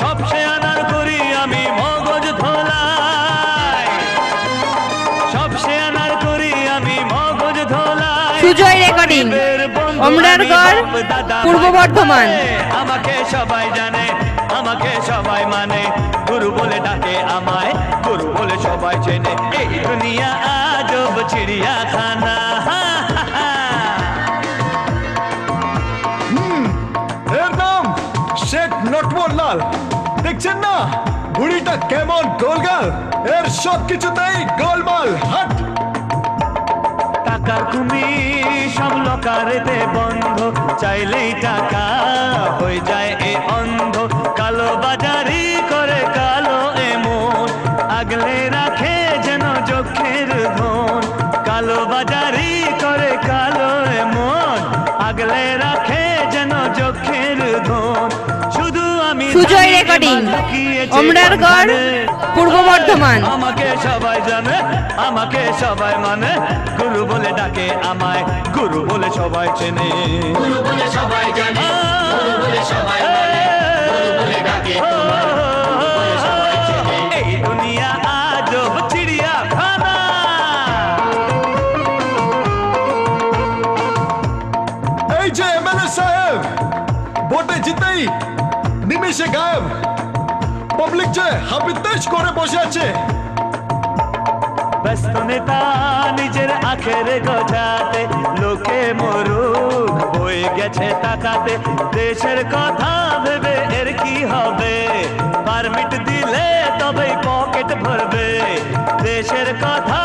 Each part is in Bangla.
সব শেয়ানার করি আমি মগজ ধোলাই। সব শেয়ানার করি আমি মগজ ধোলাই। সুজয় রেকর্ডিং অমরারগড় পূর্ব বর্ধমান। আমাকে সবাই জানে আমাকে সবাই মানে। গুরু বলে ডাকে আমায় গুরু বলে সবাই চেনে। এই দুনিয়া আজব চিড়িয়াখানা। দেখছেন না? বুড়িটা কেমন গোলগাল? এর সব কিছুতেই গোলমাল, হাট। টাকার কুমি সব লকারেতে বন্ধ। চাইলেই টাকা হয়ে যায় এ অন্ধ। কালো বাজারি করে কালো এমন আগলে রাখে যেন চোখের ধন। কালো বাজারি করে কালো এমন আগলে রাখে সুজয় রেকর্ডিং, অমরারগড়, পূর্ব বর্ধমান। আমাকে সবাই জানে আমাকে সবাই মানে। গুরু বলে ডাকে আমায় গুরু বলে সবাই চেনে। গুরু বলে সবাই জানে গুরু বলে সবাই মানে। গুরু বলে ডাকে এই দুনিয়া আজব চিড়িয়াখানা এই যে এমএলএ সাহেব ভোটে জিতেই নিমিষে গায়েব পাবলিক যে হাবিতেশ করে বসে আছে। ব্যস্ত নেতা নিজের আখের গজাতে লোকে মরুক বয়ে গেছে তাকাতে দেশের কথা ভেবে এর কি হবে? পারমিট দিলে তবেই পকেট ভরবে। দেশের কথা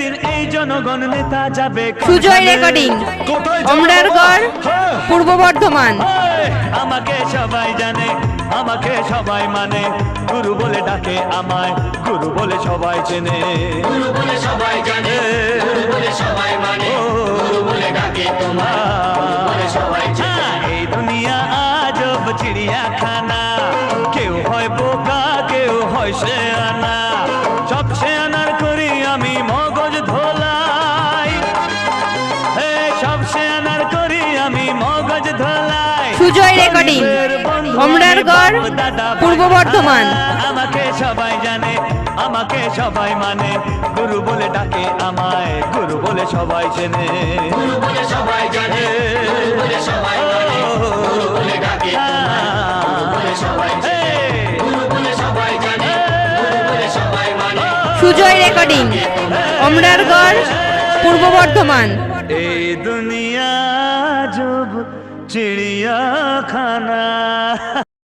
যেদিন এই জনগণ নেতা যাবে সুজয় রেকর্ডিং অমরারগড় হ্যাঁ। পূর্ব বর্ধমান। আমাকে সবাই জানে আমাকে সবাই মানে। গুরু বলে ডাকে আমায় গুরু বলে সবাই চেনে। গুরু বলে সবাই জানে গুরু বলে সবাই মানে। গুরু বলে ডাকে তোমায়। রেকর্ডিং অমরারগড় পূর্ব বর্ধমান। আমাকে সবাই জানে আমাকে সবাই মানে। গুরু বলে ডাকে আমায় গুরু বলে সবাই চেনে। গুরু বলে সবাই জানে গুরু বলে সবাই মানে। গুরু বলে ডাকে গুরু বলে সবাই গুরু বলে সবাই জানে গুরু বলে সবাই মানে। সুজয় রেকর্ডিং অমরারগড় পূর্ব বর্ধমান। এই দুনিয়া জব চিড়িয়াখানা